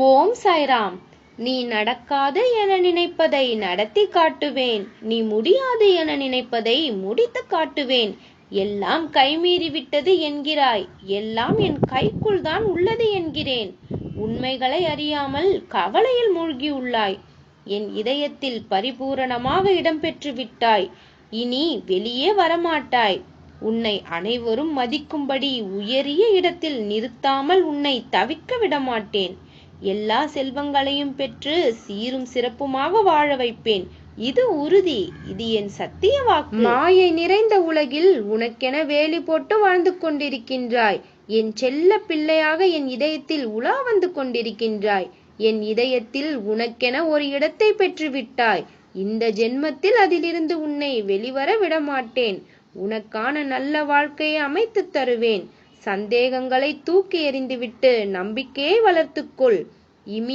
ஓம் சாய்ராம். நீ நடக்காது என நினைப்பதை நடத்தி காட்டுவேன். நீ முடியாது என நினைப்பதை முடித்து காட்டுவேன். எல்லாம் கைமீறிவிட்டது என்கிறாய். எல்லாம் என் கைக்குள் தான் உள்ளது என்கிறேன். உண்மைகளை அறியாமல் கவலையில் மூழ்கியுள்ளாய் என் இதயத்தில் பரிபூரணமாக இடம்பெற்று விட்டாய். இனி வெளியே வரமாட்டாய். உன்னை அனைவரும் மதிக்கும்படி உயரிய இடத்தில் நிறுத்தாமல் உன்னை தவிக்க விடமாட்டேன். எல்லா செல்வங்களையும் பெற்று சீரும் சிறப்புமாக வாழ வைப்பேன். இது உறுதி. இது என் சத்திய வாக்கு. மாயை நிறைந்த உலகில் உனக்கென வேலி போட்டு வாழ்ந்து கொண்டிருக்கின்றாய். என் செல்ல பிள்ளையாக என் இதயத்தில் உலா வந்து கொண்டிருக்கின்றாய். என் இதயத்தில் உனக்கென ஒரு இடத்தை பெற்றுவிட்டாய் இந்த ஜென்மத்தில் அதிலிருந்து உன்னை வெளிவர விடமாட்டேன். உனக்கான நல்ல வாழ்க்கையை அமைத்து தருவேன். சந்தேகங்களை தூக்கி எறிந்துவிட்டு நம்பிக்கையை வளர்த்துக்கொள். இமி